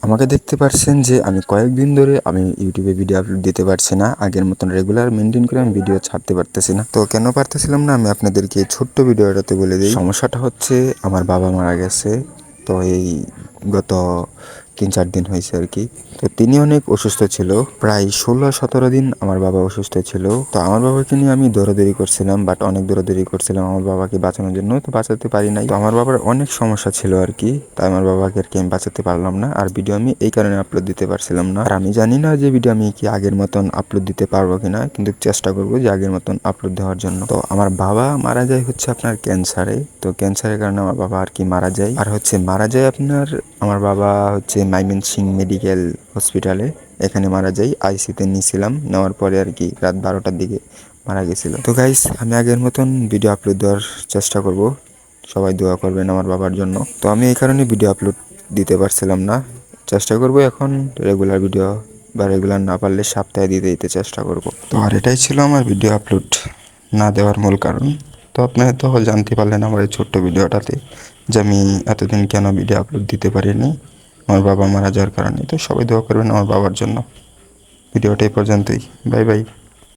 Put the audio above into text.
আমাকে দেখতে পারছেন যে আমি কয়েকদিন ধরে আমি ইউটিউবে ভিডিও আপলোড দিতে পারছি না। আগের মতন রেগুলার মেনটেন করে আমি ভিডিও ছাড়তে পারতেছি না। তো কেন পারতেছিলাম না? আমি আপনাদেরকে ছোট্ট ভিডিওটাতে বলে দিই। সমস্যাটা হচ্ছে, আমার বাবা মারা গেছে। তো এই গত তিন চার দিন হয়েছে আর কি। তো তিনি অনেক অসুস্থ ছিল, প্রায় ষোলো সতেরো দিন আমার বাবা অসুস্থ ছিল। তো আমার বাবাকে নিয়ে আমি দৌড়াদৌড়ি করছিলাম বাট অনেক দৌড়াদৌড়ি করছিলাম আমার বাবাকে বাঁচানোর জন্য, তো বাঁচাতে পারি নাই। তো আমার বাবার অনেক সমস্যা ছিল আর কি, তাই আমার বাবাকে আর কি আমি বাঁচাতে পারলাম না। আর ভিডিও আমি এই কারণে আপলোড দিতে পারছিলাম না। আর আমি জানি না যে ভিডিও আমি কি আগের মতন আপলোড দিতে পারব কিনা, কিন্তু চেষ্টা করব যে আগের মতন আপলোড দেওয়ার জন্য। তো আমার বাবা মারা যায় হচ্ছে আপনার ক্যান্সারে তো ক্যান্সারের কারণে আমার বাবা আর কি মারা যায়। আর হচ্ছে মারা যায় আপনার, আমার বাবা হচ্ছে মাইমেনসিং মেডিকেল হসপিটালে। এখানে মারা যায় আইসিতে নিয়েছিলাম নেওয়ার পরে আর কি রাত বারোটার দিকে মারা গেছিল। তো গাইস আমি আগের মতন ভিডিও আপলোড দেওয়ার চেষ্টা করব। সবাই দোয়া করবেন আমার বাবার জন্য। তো আমি এই কারণে ভিডিও আপলোড দিতে পারছিলাম না। চেষ্টা করব এখন রেগুলার ভিডিও বা রেগুলার না পারলে সপ্তাহে দিতে দিতে চেষ্টা করব। তো আর এটাই ছিল আমার ভিডিও আপলোড না দেওয়ার মূল কারণ। তো আপনারা তো জানতে পারলেন আমার এই ছোট্ট ভিডিওটাতে যে আমি এতদিন কেন ভিডিও আপলোড দিতে পারিনি। আমার বাবা মারা যাওয়ার কারণে। তো সবাই দোয়া করবেন আমার বাবার জন্য। ভিডিওটা এই পর্যন্তই। Bye bye.